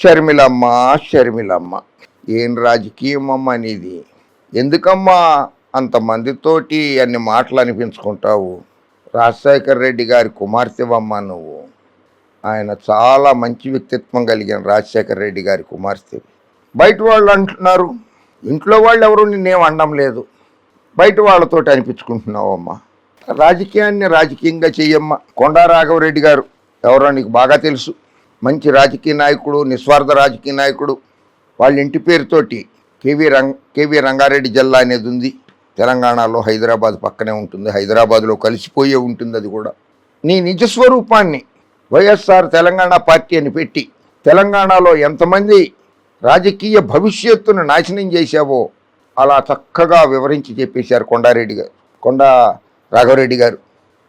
షర్మిలమ్మ షర్మిలమ్మ. ఏం రాజకీయం అమ్మ నీది? ఎందుకమ్మా అంతమందితోటి అన్ని మాటలు అనిపించుకుంటావు? రాజశేఖర్ రెడ్డి గారి కుమార్తెవమ్మ నువ్వు? ఆయన చాలా మంచి వ్యక్తిత్వం కలిగిన రాజశేఖర్ రెడ్డి గారి కుమార్తె బయట వాళ్ళు అంటున్నారు ఇంట్లో వాళ్ళు ఎవరు నిన్నేం అనడం లేదు. బయట వాళ్ళతోటి అనిపించుకుంటున్నావు అమ్మా రాజకీయాన్ని రాజకీయంగా చెయ్యమ్మా. కొండా రాఘవరెడ్డి గారు ఎవరో నీకు బాగా తెలుసు. మంచి రాజకీయ నాయకుడు నిస్వార్థ రాజకీయ నాయకుడు. వాళ్ళ ఇంటి పేరుతోటి కేవీ రంగ్ కేవీ రంగారెడ్డి జిల్లా అనేది ఉంది. తెలంగాణలో హైదరాబాద్ పక్కనే ఉంటుంది. హైదరాబాద్లో కలిసిపోయే ఉంటుంది అది కూడా. నీ నిజ స్వరూపాన్ని వైఎస్ఆర్ తెలంగాణ పార్టీ అని పెట్టి తెలంగాణలో ఎంతమంది రాజకీయ భవిష్యత్తును నాశనం చేశావో అలా చక్కగా వివరించి చెప్పేశారు కొండారెడ్డి గారు కొండా రాఘవరెడ్డి గారు.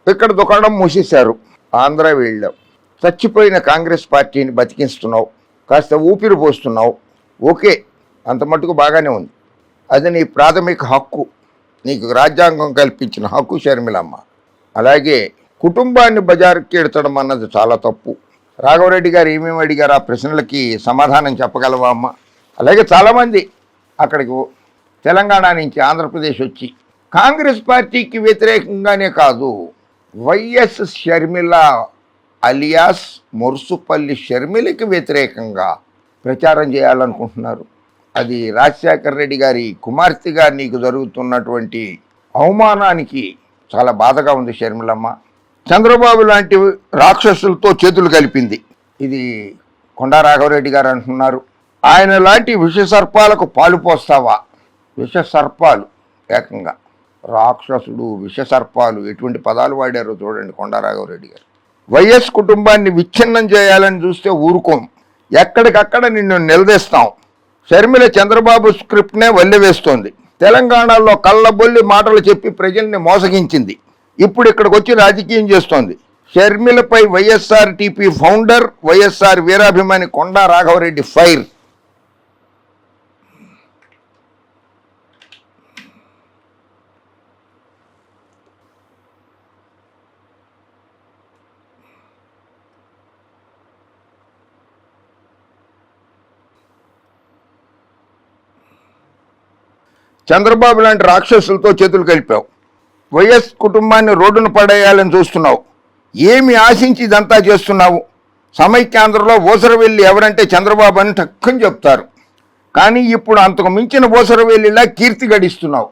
ఇక్కడ దుకాణం మూసేశారు. ఆంధ్ర వెళ్ళాం. చచ్చిపోయిన కాంగ్రెస్ పార్టీని బతికిస్తున్నావు కాస్త ఊపిరి పోస్తున్నావు. ఓకే అంత మటుకు బాగానే ఉంది. అది నీ ప్రాథమిక హక్కు. నీకు రాజ్యాంగం కల్పించిన హక్కు షర్మిలమ్మ. అలాగే కుటుంబాన్ని బజారుకి ఎడతడం అన్నది చాలా తప్పు. రాఘవరెడ్డి గారు ఏమేమి అడిగారు? ఆ ప్రశ్నలకి సమాధానం చెప్పగలవా అమ్మ? అలాగే చాలామంది అక్కడికి తెలంగాణ నుంచి ఆంధ్రప్రదేశ్ వచ్చి కాంగ్రెస్ పార్టీకి వ్యతిరేకంగానే కాదు Y S Sharmila alias Murusupalli షర్మిలకి వ్యతిరేకంగా ప్రచారం చేయాలనుకుంటున్నారు. అది రాజశేఖర్ రెడ్డి గారి కుమార్తెగా నీకు జరుగుతున్నటువంటి అవమానానికి చాలా బాధగా ఉంది షర్మిలమ్మ. చంద్రబాబు లాంటి రాక్షసులతో చేతులు కలిపింది. ఇది కొండా రాఘవరెడ్డి గారు అంటున్నారు. ఆయన లాంటి విష సర్పాలకు పాలు పోస్తావా? విష సర్పాలు ఏకంగా. రాక్షసుడు విష సర్పాలు ఎటువంటి పదాలు వాడారో చూడండి కొండా రాఘవరెడ్డి గారు. వైఎస్ కుటుంబాన్ని విచ్ఛిన్నం చేయాలని చూస్తే ఊరుకోం. ఎక్కడికక్కడ నిన్ను నిలదీస్తాం. షర్మిల చంద్రబాబు స్క్రిప్ట్నే వల్లెవేస్తోంది. తెలంగాణలో కళ్ళబొల్లి మాటలు చెప్పి ప్రజల్ని మోసగించింది. ఇప్పుడు ఇక్కడికి వచ్చి రాజకీయం చేస్తోంది. షర్మిలపై Y S R T P founder Y S R వీరాభిమాని Konda Raghava Reddy fire. Chandrababu లాంటి రాక్షసులతో చేతులు కలిపావు. వైఎస్ కుటుంబాన్ని రోడ్డున పడేయాలని చూస్తున్నావు. ఏమి ఆశించి ఇదంతా చేస్తున్నావు? సమైక్యాంధ్రలో ఓసరవెల్లి ఎవరంటే చంద్రబాబు అని టక్కని చెప్తారు. కానీ ఇప్పుడు అంతకు మించిన ఊసరవెల్లిలా కీర్తి గడిస్తున్నావు.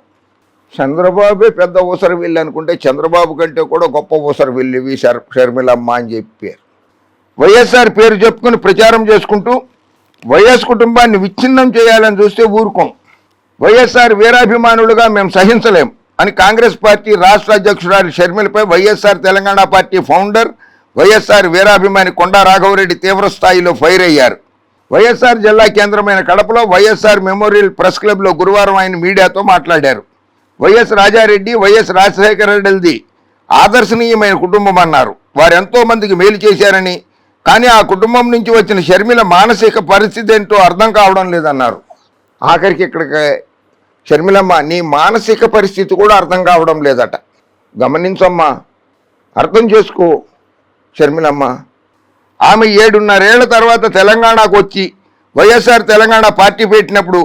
చంద్రబాబే పెద్ద ఓసరవెల్లి అనుకుంటే చంద్రబాబు కంటే కూడా గొప్ప ఓసరవెల్లివి శర్ షర్మిలమ్మ అని చెప్పారు. వైఎస్ఆర్ పేరు చెప్పుకుని ప్రచారం చేసుకుంటూ వైఎస్ కుటుంబాన్ని విచ్ఛిన్నం చేయాలని చూస్తే ఊరుకోం. వైఎస్ఆర్ వీరాభిమానులుగా మేము సహించలేం అని కాంగ్రెస్ పార్టీ రాష్ట్ర అధ్యక్షురాలు షర్మిలపై Y S R Telangana party founder Y S R వీరాభిమాని Konda Raghava Reddy తీవ్ర స్థాయిలో ఫైర్ అయ్యారు. వైఎస్ఆర్ జిల్లా కేంద్రమైన కడపలో వైఎస్ఆర్ మెమోరియల్ ప్రెస్ క్లబ్లో గురువారం ఆయన మీడియాతో మాట్లాడారు. వైఎస్ రాజారెడ్డి వైఎస్ రాజశేఖర రెడ్డిది ఆదర్శనీయమైన కుటుంబం అన్నారు. వారు ఎంతో మందికి మేలు చేశారని కానీ ఆ కుటుంబం నుంచి వచ్చిన షర్మిల మానసిక పరిస్థితి ఏంటో అర్థం కావడం లేదన్నారు. ఆఖరికి ఇక్కడికి షర్మిలమ్మ నీ మానసిక పరిస్థితి కూడా అర్థం కావడం లేదట. గమనించమ్మా. అర్థం చేసుకో షర్మిలమ్మ. ఆమె ఏడున్నరేళ్ళ తర్వాత తెలంగాణకు వచ్చి వైఎస్ఆర్ తెలంగాణ పార్టీ పెట్టినప్పుడు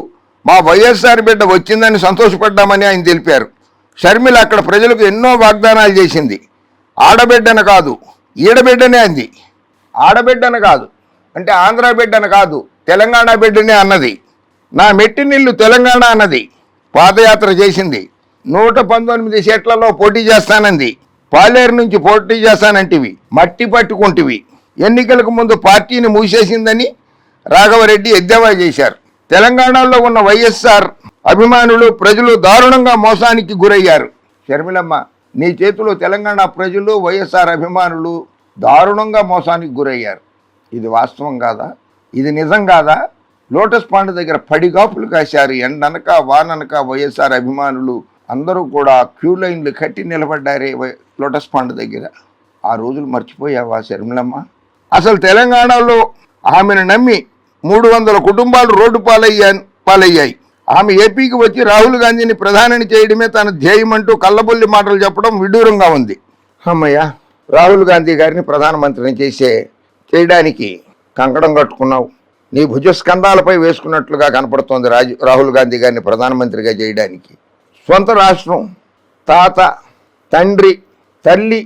మా వైఎస్ఆర్ బిడ్డ వచ్చిందని సంతోషపడ్డామని ఆయన తెలిపారు. షర్మిల అక్కడ ప్రజలకు ఎన్నో వాగ్దానాలు చేసింది. ఆడబిడ్డను కాదు ఈడబిడ్డనే అంది. ఆడబిడ్డను కాదు అంటే ఆంధ్ర బిడ్డను కాదు తెలంగాణ బిడ్డనే అన్నది. నా మెట్టినిల్లు తెలంగాణ అన్నది. పాదయాత్ర చేసింది. నూట పంతొమ్మిది సీట్లలో పోటీ చేస్తానంది. పాలేరు నుంచి పోటీ చేస్తానంటివి. మట్టి పట్టుకుంటివి. ఎన్నికలకు ముందు పార్టీని మూసేసిందని రాఘవరెడ్డి ఎద్దేవా చేశారు. తెలంగాణలో ఉన్న వైఎస్ఆర్ అభిమానులు ప్రజలు దారుణంగా మోసానికి గురయ్యారు. షర్మిలమ్మ నీ చేతిలో తెలంగాణ ప్రజలు వైఎస్ఆర్ అభిమానులు దారుణంగా మోసానికి గురయ్యారు. ఇది వాస్తవం కాదా? ఇది నిజం కాదా? లోటస్ పాండ్ దగ్గర పడిగాపులు కాశారు. ఎండనక వాననక వైఎస్ఆర్ అభిమానులు అందరూ కూడా క్యూ లైన్లు కట్టి నిలబడ్డారే వై- లోటస్ పాండ్ దగ్గర. ఆ రోజులు మర్చిపోయావా శర్మిలమ్మ? అసలు తెలంగాణలో ఆమెను నమ్మి మూడు వందల కుటుంబాలు రోడ్డు పాలయ్యా పాలయ్యాయి. ఆమె ఏపీకి వచ్చి రాహుల్ గాంధీని ప్రధానిని చేయడమే తన ధ్యేయమంటూ కళ్ళబొల్లి మాటలు చెప్పడం విడూరంగా ఉంది. అమ్మయ్య రాహుల్ గాంధీ గారిని ప్రధానమంత్రిని చేసే చేయడానికి కంకణం కట్టుకున్నావు. నీ భుజస్కంధాలపై వేసుకున్నట్లుగా కనపడుతోంది రాజు రాహుల్ గాంధీ గారిని ప్రధానమంత్రిగా చేయడానికి. సొంత రాష్ట్రం తాత తండ్రి తల్లి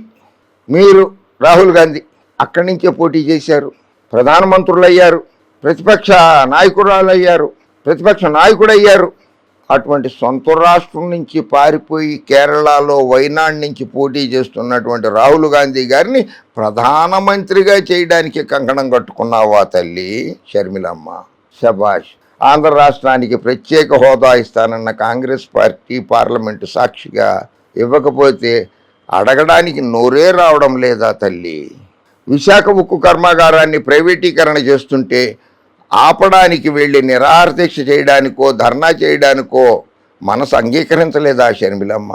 మీరు రాహుల్ గాంధీ అక్కడి నుంచే పోటీ చేశారు. ప్రధానమంత్రులు అయ్యారు ప్రతిపక్ష నాయకురాలు అయ్యారు ప్రతిపక్ష నాయకుడు అయ్యారు అటువంటి సొంత రాష్ట్రం నుంచి పారిపోయి కేరళలో వైనాడ్ నుంచి పోటీ చేస్తున్నటువంటి రాహుల్ గాంధీ గారిని ప్రధానమంత్రిగా చేయడానికి కంకణం కట్టుకున్నావా తల్లి? షర్మిలమ్మ. శభాష్. ఆంధ్ర రాష్ట్రానికి ప్రత్యేక హోదా ఇస్తానన్న కాంగ్రెస్ పార్టీ పార్లమెంటు సాక్షిగా ఇవ్వకపోతే అడగడానికి నోరే రావడం లేదా తల్లి? విశాఖ ఉక్కు కర్మాగారాన్ని ప్రైవేటీకరణ చేస్తుంటే ఆపడానికి వెళ్ళి నిరాహారదీక్ష చేయడానికో ధర్నా చేయడానికో మనసు అంగీకరించలేదా షర్మిలమ్మ?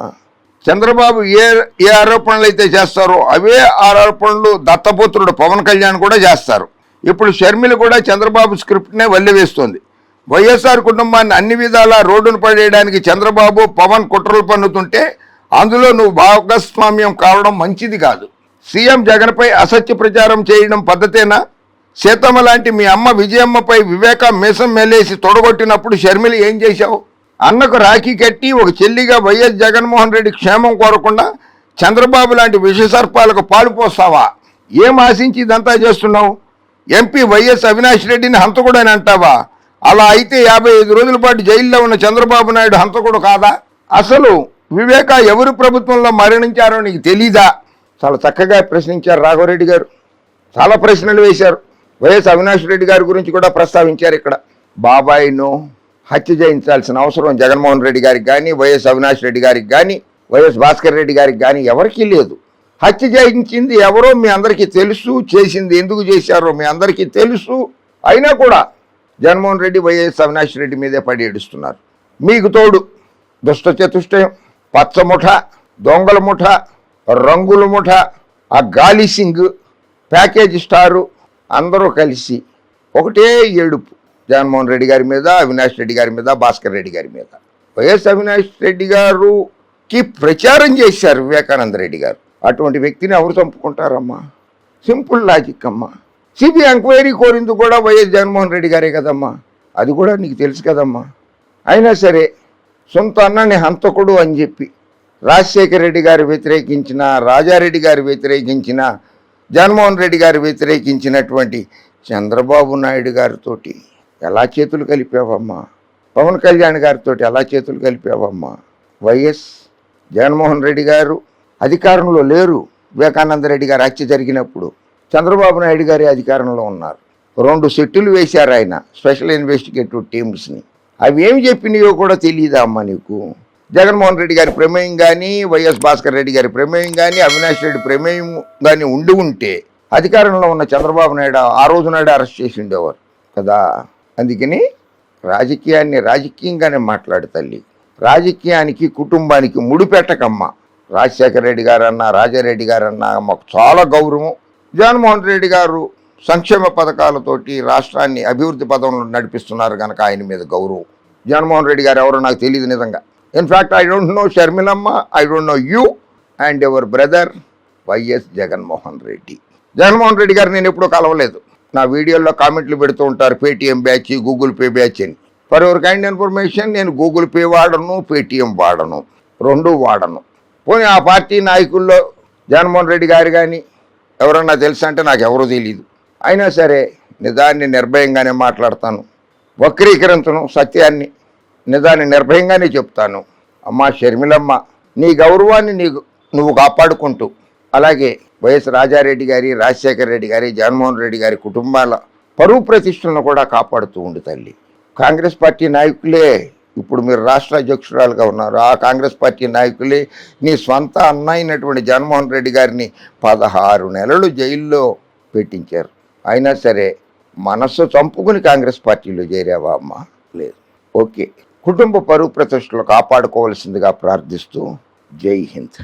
చంద్రబాబు ఏ ఏ ఆరోపణలు అయితే చేస్తారో అవే ఆరోపణలు దత్తపుత్రుడు పవన్ కళ్యాణ్ కూడా చేస్తారు. ఇప్పుడు షర్మిల కూడా చంద్రబాబు స్క్రిప్ట్నే వల్లివేస్తుంది. వైఎస్ఆర్ కుటుంబాన్ని అన్ని విధాలా రోడ్డును పడేయడానికి చంద్రబాబు పవన్ కుట్రలు పన్నుతుంటే అందులో నువ్వు భాగస్వామ్యం కావడం మంచిది కాదు. సీఎం జగన్పై అసత్య ప్రచారం చేయడం పద్ధతేనా? సీతమ్మ లాంటి మీ అమ్మ విజయమ్మపై వివేక మీసం మేలేసి తొడగొట్టినప్పుడు షర్మిల ఏం చేశావు? అన్నకు రాఖీ కట్టి ఒక చెల్లిగా వైఎస్ జగన్మోహన్ రెడ్డి క్షేమం కోరకుండా చంద్రబాబు లాంటి విషసర్పాలకు పాలు పోస్తావా? ఏం ఆశించి ఇదంతా చేస్తున్నావు? ఎంపీ వైఎస్ అవినాష్ రెడ్డిని హంతకుడని అంటావా? అలా అయితే యాభై ఐదు రోజుల పాటు జైల్లో ఉన్న చంద్రబాబు నాయుడు హంతకుడు కాదా? అసలు వివేక ఎవరు ప్రభుత్వంలో మరణించారో నీకు తెలీదా? చాలా చక్కగా ప్రశ్నించారు రాఘవరెడ్డి గారు. చాలా ప్రశ్నలు వేశారు. వైఎస్ అవినాష్ రెడ్డి గారి గురించి కూడా ప్రస్తావించారు ఇక్కడ. బాబాయిను హత్య చేయించాల్సిన అవసరం జగన్మోహన్ రెడ్డి గారికి కానీ వైఎస్ అవినాష్ రెడ్డి గారికి కానీ వైఎస్ భాస్కర్ రెడ్డి గారికి కానీ ఎవరికీ లేదు. హత్య చేయించింది ఎవరో మీ అందరికీ తెలుసు చేసింది ఎందుకు చేశారో మీ అందరికీ తెలుసు. అయినా కూడా జగన్మోహన్ రెడ్డి వైఎస్ అవినాష్ రెడ్డి మీదే పడి ఏడుస్తున్నారు. మీకు తోడు దుష్ట చతుష్టయం పచ్చ ముఠ దొంగల ముఠ రంగుల ముఠ ఆ గాలి సింగ్ ప్యాకేజ్ స్టారు అందరూ కలిసి ఒకటే ఏడుపు జగన్మోహన్ రెడ్డి గారి మీద అవినాష్ రెడ్డి గారి మీద భాస్కర్ రెడ్డి గారి మీద. వైఎస్ అవినాష్ రెడ్డి గారుకి ప్రచారం చేశారు వివేకానంద రెడ్డి గారు. అటువంటి వ్యక్తిని ఎవరు చంపుకుంటారమ్మా? సింపుల్ లాజిక్ అమ్మా. సిబిఐ ఎంక్వైరీ కోరింది కూడా వైఎస్ జగన్మోహన్ రెడ్డి గారే కదమ్మా. అది కూడా నీకు తెలుసు కదమ్మా. అయినా సరే సొంత అన్నని హంతకుడు అని చెప్పి రాజశేఖర రెడ్డి గారు వ్యతిరేకించిన రాజారెడ్డి గారు వ్యతిరేకించిన జగన్మోహన్ రెడ్డి గారు వ్యతిరేకించినటువంటి చంద్రబాబు నాయుడు గారితోటి ఎలా చేతులు కలిపావమ్మా? పవన్ కళ్యాణ్ గారితో ఎలా చేతులు కలిపావమ్మా? వైఎస్ జగన్మోహన్ రెడ్డి గారు అధికారంలో లేరు. వివేకానంద రెడ్డి గారు హత్య జరిగినప్పుడు చంద్రబాబు నాయుడు గారి అధికారంలో ఉన్నారు. రెండు సెట్టులు వేశారు ఆయన స్పెషల్ ఇన్వెస్టిగేటివ్ టీమ్స్ని. అవి ఏమి చెప్పినాయో కూడా తెలియదా అమ్మా నీకు? జగన్మోహన్ రెడ్డి గారి ప్రమేయం కానీ వైఎస్ భాస్కర్ రెడ్డి గారి ప్రమేయం కానీ అవినాష్ రెడ్డి ప్రమేయం కానీ ఉండి ఉంటే అధికారంలో ఉన్న చంద్రబాబు నాయుడు ఆ రోజు నాయుడు అరెస్ట్ చేసి ఉండేవారు కదా. అందుకని రాజకీయాన్ని రాజకీయంగానే మాట్లాడు తల్లి. రాజకీయానికి కుటుంబానికి ముడిపెట్టకమ్మ రాజశేఖర రెడ్డి గారన్నా రాజారెడ్డి గారన్నా మాకు చాలా గౌరవం. జగన్మోహన్ రెడ్డి గారు సంక్షేమ పథకాలతోటి రాష్ట్రాన్ని అభివృద్ధి పదంలో నడిపిస్తున్నారు కనుక ఆయన మీద గౌరవం. జగన్మోహన్ రెడ్డి గారు ఎవరో నాకు తెలియదు నిజంగా. In fact I don't know Sharmilamma I don't know you and ever brother YS Jaganmohan Reddy Jaganmohan Reddy గారు నేను ఎప్పుడూ కలవలేదు. నా వీడియోల్లో కామెంట్లు పెడుతూ ఉంటారు Paytm batch Google Pay batch అని. ఫర్ యువర్ కైండ్ ఇన్ఫర్మేషన్ నేను గూగుల్ పే వాడను పేటీఎం వాడను రెండు వాడను. పోనీ ఆ పార్టీ నాయకుల్లో జగన్మోహన్ రెడ్డి గారు కానీ ఎవరన్నా తెలుసా అంటే నాకు ఎవరూ తెలియదు అయినా సరే నిజాన్ని నిర్భయంగానే మాట్లాడతాను. వక్రీకరించను సత్యాన్ని నిజాన్ని నిర్భయంగానే చెప్తాను. అమ్మా షర్మిలమ్మ నీ గౌరవాన్ని నీకు నువ్వు కాపాడుకుంటూ అలాగే వైఎస్ రాజారెడ్డి గారి రాజశేఖర రెడ్డి గారి జగన్మోహన్ రెడ్డి గారి కుటుంబాల పరువు ప్రతిష్టలను కూడా కాపాడుతూ ఉండు తల్లి. కాంగ్రెస్ పార్టీ నాయకులే ఇప్పుడు మీరు రాష్ట్ర అధ్యక్షురాలుగా ఉన్నారు. ఆ కాంగ్రెస్ పార్టీ నాయకులే నీ స్వంత అన్న అయినటువంటి జగన్మోహన్ రెడ్డి గారిని పదహారు నెలలు జైల్లో పెట్టించారు. అయినా సరే మనస్సు చంపుకుని కాంగ్రెస్ పార్టీలో చేరావా అమ్మా? లేదు. ఓకే. కుటుంబ పరువు ప్రతిష్టలు కాపాడుకోవాల్సిందిగా ప్రార్థిస్తూ జై హింద్.